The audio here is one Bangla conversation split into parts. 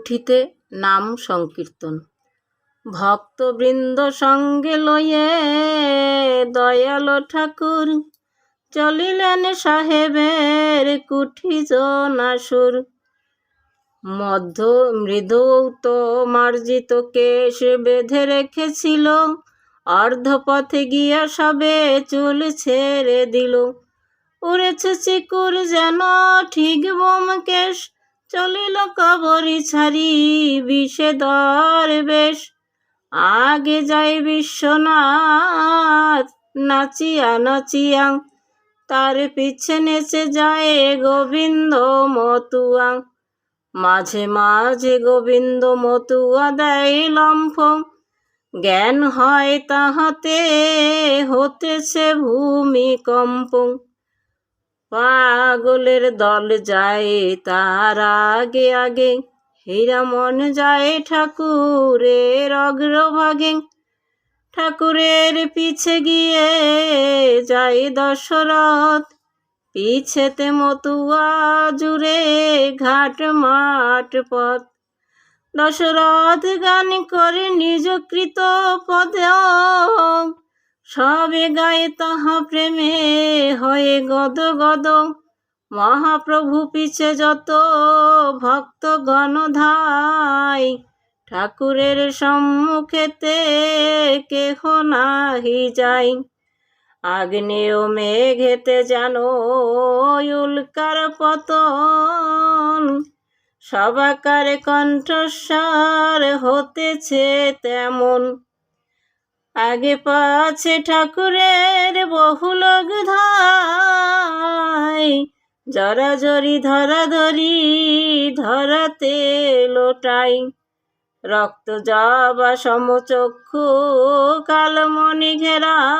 কুঠিতে নাম সংকীর্তন। ভক্তবৃন্দ সঙ্গে লয়ে দয়াল ঠাকুর চলিলেন সাহেবের কুঠি জনাসুর মধ্য মৃদৌত মার্জিত কেশ বেঁধে রেখেছিল, অর্ধপথে গিয়া সবে চুল ছেড়ে দিল। উড়েছে চিকুর যেন ঠিক বোমকেশ চলিল কবরি ছাড়ি বিষেদর বেশ। আগে যায় বিশ্বনাথ, নাচিয়া নাচিয়া, তার পিছে নেচে যায় গোবিন্দ মতুয়া। মাঝে মাঝে গোবিন্দ মতুয়া দেয় লম্ফ। জ্ঞান হয় তাহাতে, হতেছে ভূমিকম্প। পাগলের দল যায় তার আগে আগে। হীরামন যায় ঠাকুরের অগ্রভাগে। ঠাকুরের পিছে গিয়ে যায় দশরথ। পিছেতে মতুয়া জুড়ে ঘাট মাঠ পথ। দশরথ গান করে নিজকৃত পদ। সবে গায়ে তাহা প্রেমে হয়ে গদ গদ। মহাপ্রভু পিছে যত ভক্ত গণধাই ঠাকুরের সম্মুখেতে কেহ নাহি যায় আগ্নেয় মেঘেতে যেন উল্কার পতন, সবাকার কণ্ঠস্বর হতেছে তেমন। আগে পাছে ঠাকুরের বহুলোক ধাই। জরাজরি ধরাধরি ধরাতে লোটাই। রক্ত যাবা সমচক্ষু কালমণি ঘেরা।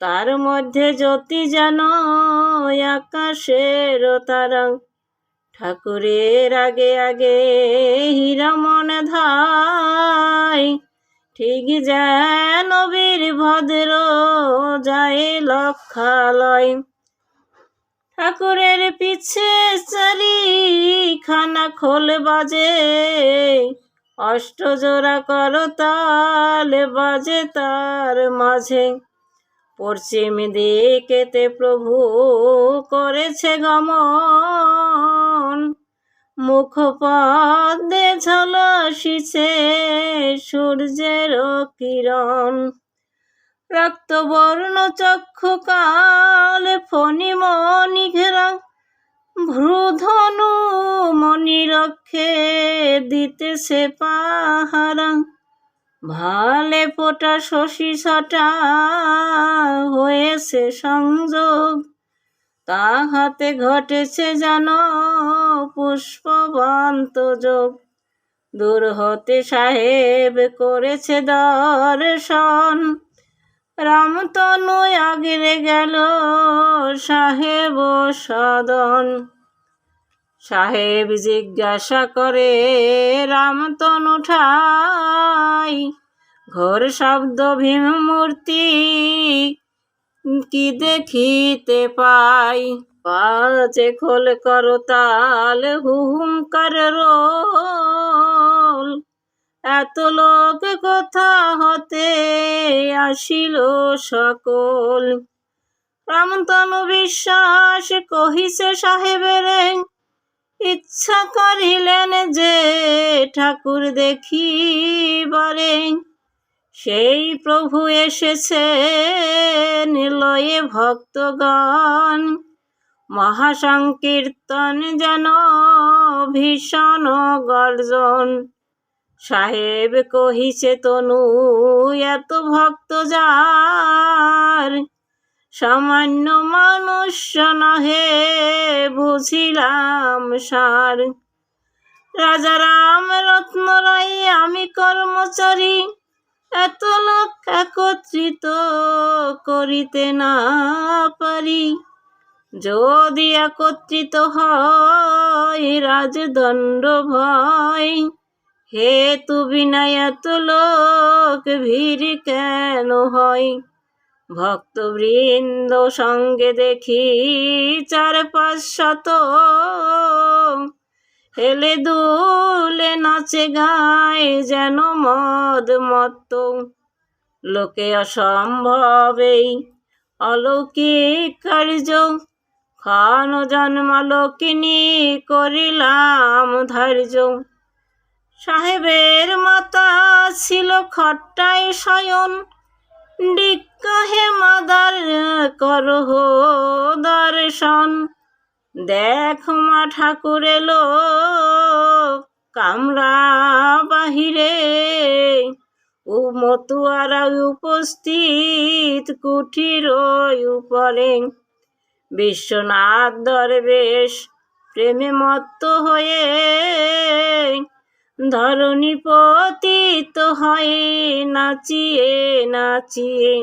তার মধ্যে জ্যোতি যেন আকাশের তারা। ঠাকুরের আগে আগে হীরামন ধাই ঠিক যেন বীর ভদ্র যায় লক্ষালয়। ঠাকুরের পিছে চারি খানা খোল বাজে অষ্টজোড়া করতাল বাজে তার মাঝে। পশ্চিম দিকেতে প্রভু করেছে গমন মুখপদে ঝলসিছে সূর্যের কিরণ। রক্তবর্ণ চক্ষু কাল ফণি মণি ঘেরা, ভ্রুধনু মণি রক্ষে দিতেছে পাহারা। ভালে ফোটা শশী ছটা হয়েছে সংযোগ, তাহাতে ঘটেছে যেন পুষ্পবন্ত যোগ। দূর হতে সাহেব করেছে দর্শন। রামতনু আগিরে গেল সাহেব সদন। সাহেব জিজ্ঞাসা করে রামতনু ঠাই, ঘোর শব্দ ভীম মূর্তি কি দেখিতে পাই? পাচে খোল করতাল হুঙ্কার রোল। এত লোক কথা হতে আসিল সকল? রামতনু বিশ্বাস কহিছে সাহেবের ইচ্ছা করিলেন যে ঠাকুর দেখিবারে। সেই প্রভু এসেছে নিলয়ে ভক্তগণ। মহাসংকীর্তন যেন ভীষণ গর্জন। সাহেব কহিছে, তনু, এত ভক্ত যার? সামান্য মনুষ্য নহে, বুঝিলাম সার। রাজা রাম রত্ন রায় আমি কর্মচারী। এত লোক একত্রিত করিতে না পারি। যদি একত্রিত হয় রাজদণ্ড ভয় হে তু বিনা এত লোক ভিড় কেন হয়? ভক্তবৃন্দ সঙ্গে দেখি চার পাঁচ শত। হেলে দুলে নাচে গায় যেন মদ মত্ত। লোকে অসম্ভবেই অলৌকিক কার্য খান জন্মালোকিনী করিলাম ধার্য। সাহেবের মাতা ছিল খট্টাই শয়ন। ডিক্কহে মাদার করহ দর্শন। দেখ মা ঠাকুর এলো কামরা বাহিরে। ও মতুয়ারা উপস্থিত কুঠির উপরে। বিশ্বনাথ দরবেশ প্রেমে মত্ত হয়ে ধরণী পতিত হয়ে নাচিয়ে নাচিয়ে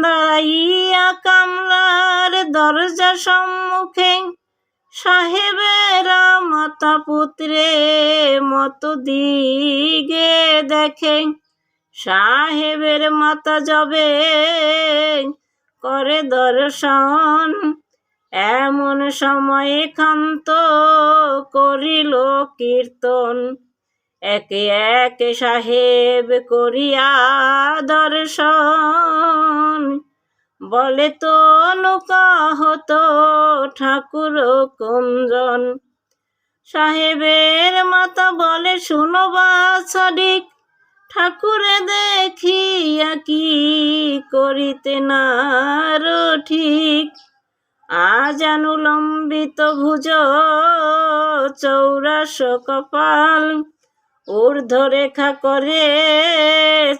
দাঁড়াইয়া কামরার দরজা সম্মুখে সাহেবেরা মাতা পুত্রে মত দিগে দেখে সাহেবের মাতা যাবে করে দর্শন। এমন সময়ে ক্ষান্ত করিল কীর্তন। একে একে সাহেব করিয়া দর্শন। বলে, তো হত ঠাকুর কুঞ্জন। সাহেবের মাতা বলে, শুনো বা সঠিক ঠাকুরে দেখিয়া কি করিতে না ঠিক আজ লম্বিত ভুজ চৌরাশ কপাল, ঊর্ধ্বরেখা করে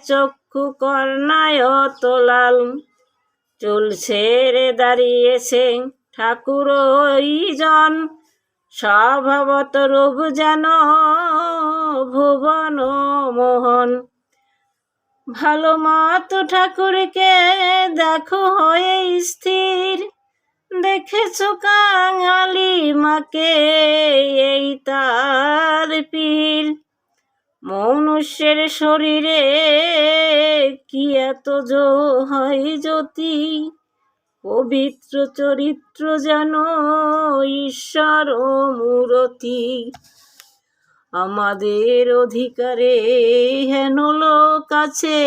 চক্ষু কর্ণায় তোলাল চুল ছেড়ে দাঁড়িয়েছে ঠাকুর জন স্বভাবত রূপ যেন ভালো মত ঠাকুরকে দেখো হয়ে স্থির। দেখেছ কাঙালি মাকে, এই তার পীর। মনুষ্যের শরীরে কি এত জো হয় জ্যোতি? পবিত্র চরিত্র যেন ঈশ্বর ও মূরতি। আমাদের অধিকারে হেন লোক আছে।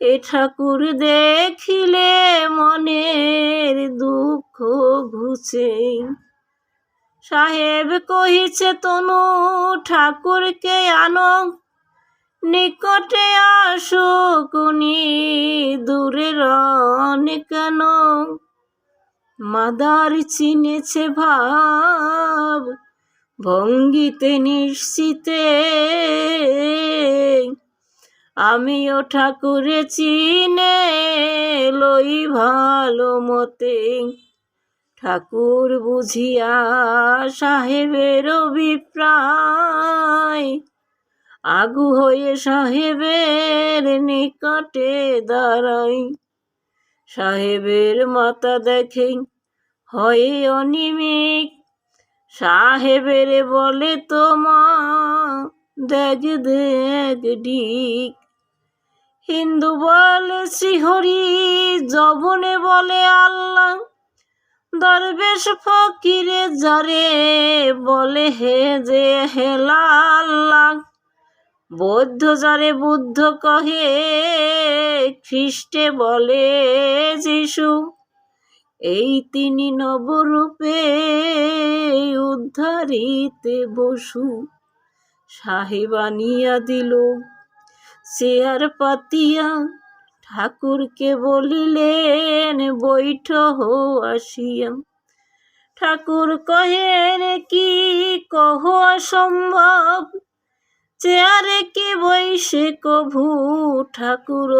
এ ঠাকুর দেখিলে মনের দুঃখ ঘুচে। সাহেব কহিছে, তনু, ঠাকুরকে আনো। নিকটে আসুকুনি দূরে রন কেন? মাদার চিনেছে ভাব ভঙ্গিতে নিশ্চিতে আমিও ঠাকুরে চিনে লই ভালো মতে। ঠাকুর বুঝিয়া সাহেবের অভিপ্রায়, আগু হয়ে সাহেবের নিকটে দাঁড়াই। সাহেবের মাতা দেখে হয় অনিমিক সাহেবের বলে তো মা দেখ দেখ ডিক। হিন্দু বলে শ্রীহরি জবনে বলে আল্লাহ। দরবেশ ফকিরে জরে বলে হে যে হেলা আল্লাহ বৌদ্ধ জরে বুদ্ধ কহে, খ্রিস্টে বলে যিশু। এই তিনি নবরূপে উদ্ধারিতে বসু। সাহেবানিয়া দিল, চেয়ার পাতিয়া, ঠাকুরকে বলিলেন, বৈঠ হো আসিয়া। ঠাকুর কহেন, কি কহ অসম্ভব? চেয়ারে কি বৈশে কভু? ঠাকুর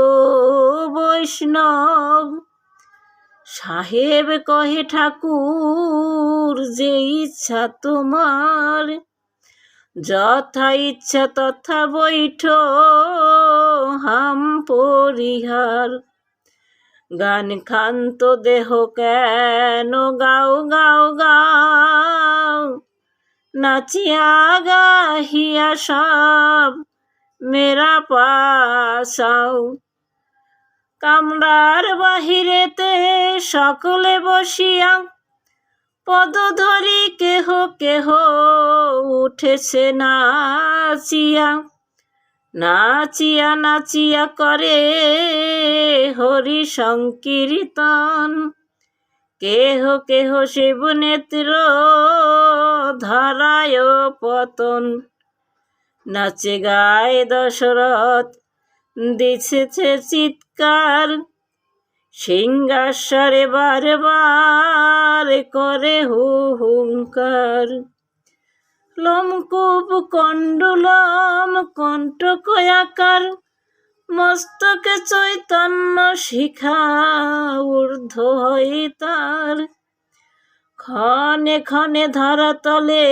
বৈষ্ণব। সাহেব কহে ঠাকুর, যে ইচ্ছা তোমার। যথা ইচ্ছা তথা বৈঠ, হাম পরিহার। গান খান্ত দেহ কেন গাও গাও গাও। নাচিয়া গাহিয়া সব মেরা পাশাও। কামরার বাহিরেতে সকলে বসিয়া পদ ধরি কেহ কেহ উঠেছে নাচিয়া। নাচিয়া নাচিয়া করে হরি সংকীর্তন। কেহ কেহ শিব নেত্র ধরায় পতন। নাচে গায় দশরথ দিছেছে চিৎকার সিংহাসরে বারবার করে হু হুঙ্কার লোমকূপ, কণ্ডুলম কণ্ঠকয়াকার মস্তকে চৈতন্য শিখা ঊর্ধ্ব হয়ে তার। ক্ষণে ক্ষণে ধরাতলে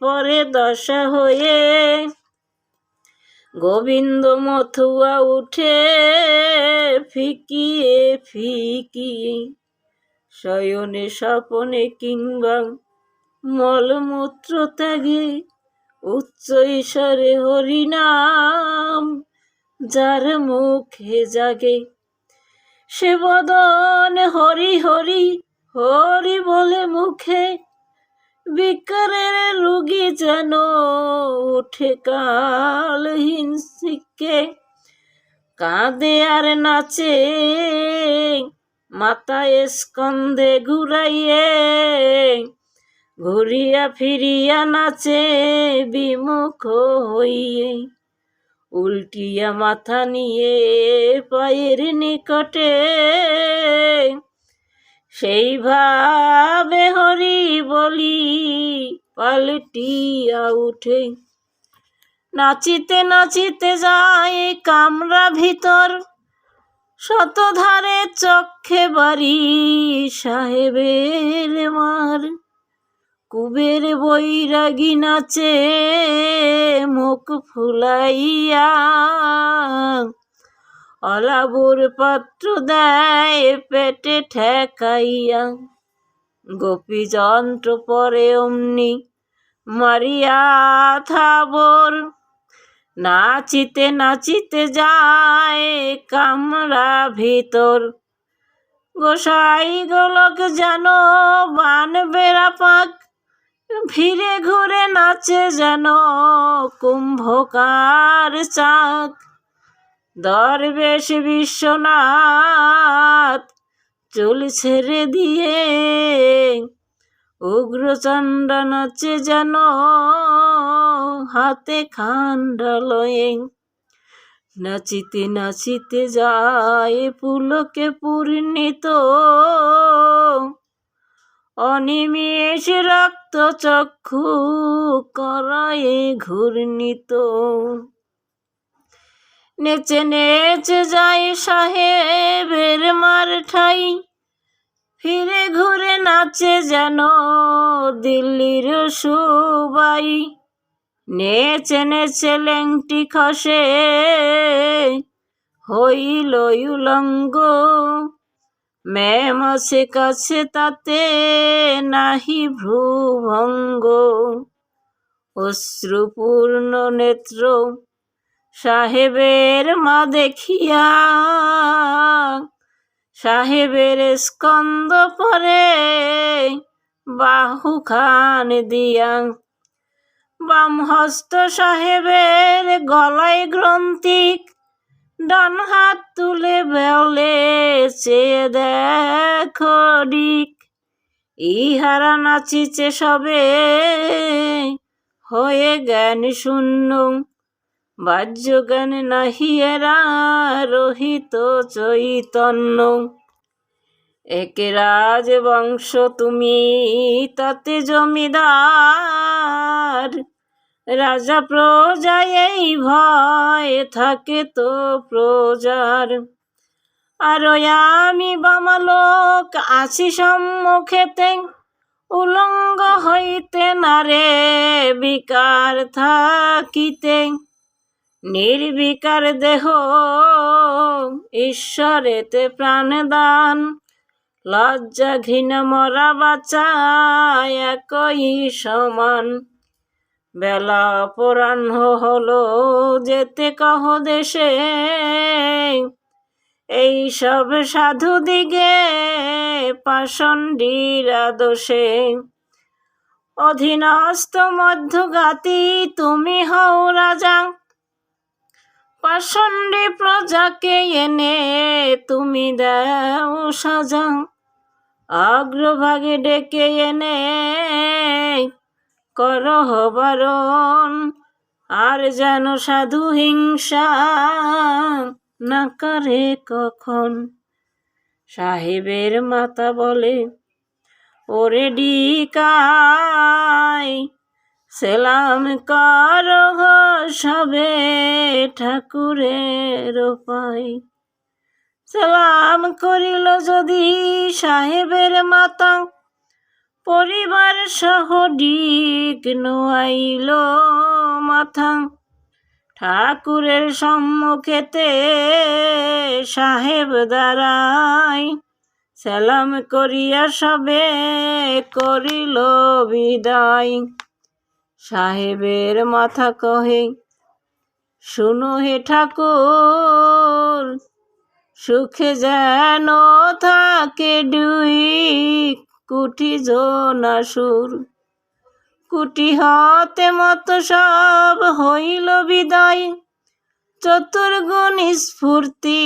পরে দশা হয়ে গোবিন্দ মথুয়া উঠে ফিকিয়ে ফিকিয়ে। শয়নে, স্বপনে কিংবা মলমূত্র ত্যাগে উচ্চ ঈশ্বরে হরিনাম, যার মুখে জাগে সে বদন হরি হরি হরি বলে মুখে বিকারের রুগী যেন উঠে কাল হিংসিকে কাঁদে আর নাচে, মাথায় স্কন্দে ঘুরাইয়ে, ঘুরিয়া ফিরিয়া নাচে বিমুখ হইয়ে। উল্টিয়া মাথা নিয়ে পায়ের নিকটে সেইভাবে হরি বলি পাল্টিয়া উঠে। নাচিতে নাচিতে যায় কামরা ভিতর, শতধারে চক্ষে বাড়ি সাহেবের মার। কুবের বৈরাগী নাচে মুখ ফুলাইয়া অলাবুর পাত্র দেয় পেটে ঠেকাইয়া। গোপী যন্ত্র পরে অমনি মারিয়া থাবর। নাচিতে নাচিতে যায় কামরা ভিতর। গোসাই গোলক যেন বান বেড়া পাক ফিরে ঘুরে নাচে যেন কুম্ভকার চাক। দরবেশ বিশ্বনাথ, চুল ছেড়ে দিয়ে উগ্রচণ্ড নাচে যেন হাতে খান্ডা লয়ে নাচিতে নাচিতে যায় পুলকে পূর্ণিত, অনিমেষ রক্ত চক্ষু করায় ঘূর্ণিত। নেচে নেচে যায় সাহেবের মার ঠাই। ফিরে ঘুরে নাচে যেন দিল্লির সুবাই। নেচে নেচে লেংটি খসে, হইল উলঙ্গ। ম্যাম আছে কাছে তাতে নাহি ভ্রুভঙ্গ। অশ্রুপূর্ণ নেত্র সাহেবের মা দেখিয়া, সাহেবের স্কন্দ পরে বাহু খান দিয়া। বাম হস্ত সাহেবের গলায় গ্রন্থিক, ডান হাত তুলে বেলে চেয়ে দেখো ডিক ইহারা নাচিছে সবে, হয়ে জ্ঞান শূন্য। বাহ্য জ্ঞান নাহি এরা রহিত চৈতন্য। একে রাজবংশ তুমি, তাতে জমিদার। রাজা প্রজায় এই ভয় থাকে তো প্রজার। আর আমি বামালোক আছি সম্মুখেতে, উলঙ্গ হইতে নারে, বিকার থাকিতে। নির্বিকার দেহ ঈশ্বরেতে প্রাণদান। লজ্জা ঘৃণ মরা বাঁচা একই সমান। বেলা অপরাহ্ন হলো, যেতে কহ দেশে। এই সব সাধু দিগে পাষণ্ডীরা দোষে অধীনস্থ মধ্যগাতি, তুমি হও রাজা। পাষণ্ডী প্রজাকে এনে তুমি দাও সাজা। অগ্রভাগে ডেকে এনে করহ বারণ আর যেন সাধু হিংসা না করে কখন। সাহেবের মাতা বলে, ওরে ডিকাই সেলাম কর সবে ঠাকুরের পাই সেলাম করিল যদি সাহেবের মাতা, পরিবার সহ ডিক নোয়াইল মাথা। ঠাকুরের সম্মুখেতে সাহেব দাঁড়াই, সালাম করিয়া সবে করিল বিদায়। সাহেবের মাথা কহে, শুনো হে ঠাকুর, সুখে যেন থাকে দুই কুটি জোনাসুর কুটি হতে মত সব হইল বিদায়, চতুর্গুণ স্ফূর্তি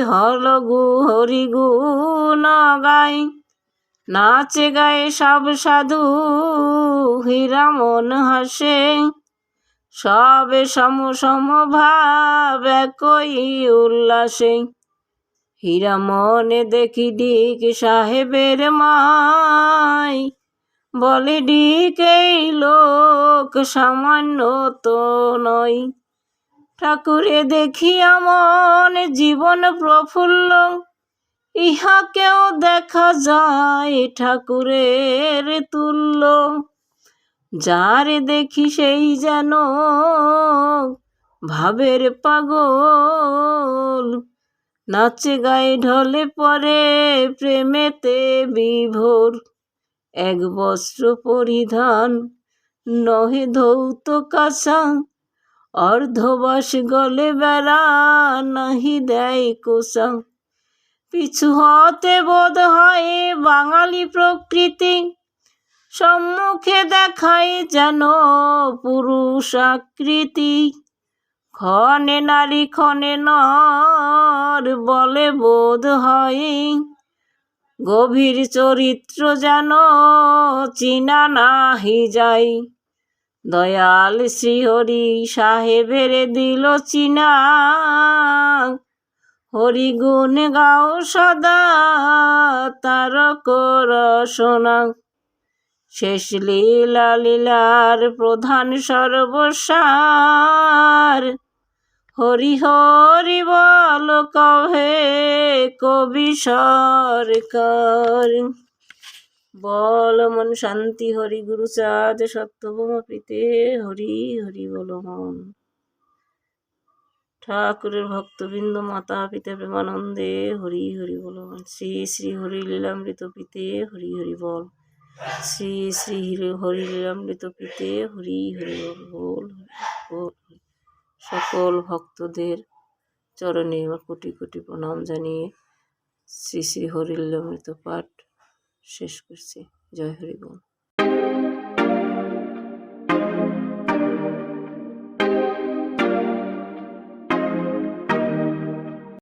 হল গু হরি গুণ গাই নাচে গায়ে সব সাধু, হীরা মন হাসে। সবে সম সম ভাব একই উল্লাসে। হীরা মনে দেখি ডিক সাহেবের মাই। বলে ডিক এই লোক সামান্য তো নয়। ঠাকুরে দেখি মন জীবন প্রফুল্ল। ইহাকেও দেখা যায় ঠাকুরের তুল্য। যারে দেখি সেই যেন ভাবের পাগল। নাচে গায়ে ঢলে পরে প্রেমেতে বিভোর। এক বস্ত্র পরিধান নহে ধৌত কাঁসা অর্ধবাস গলে বেড়া নাহি দেয় কোষা পিছু হতে বোধ হয় বাঙালি প্রকৃতি। সম্মুখে দেখায় যেন পুরুষ আকৃতি। ক্ষণে নারী, ক্ষণে নর বলে বোধ হয়। গভীর চরিত্র যেন চিনা নাহি যাই দয়াল শ্রীহরি সাহেবের দিল চিনা। হরি গুণ গাও সদা, তার কর শোনা শেষ লীলা লীলার প্রধান সর্বসার। হরি হরি বল কহে কবি সরকার। বল মন শান্তি, হরি গুরু চাঁদ সত্যভূম প্রীতে হরি হরি বল মন। ঠাকুরের ভক্তবৃন্দ মাতা পিতা প্রেমানন্দে হরি হরি বল। শ্রী শ্রী হরি লীলামৃত পিতে হরি হরি বল। শ্রী শ্রী হরি লীলামৃত পিতে হরি হরি বল। বল সকল ভক্তদের চরণে আমার কোটি কোটি প্রণাম জানিয়ে শ্রী শ্রী হরি লীলামৃত পাঠ শেষ করছি। জয় হরি বল।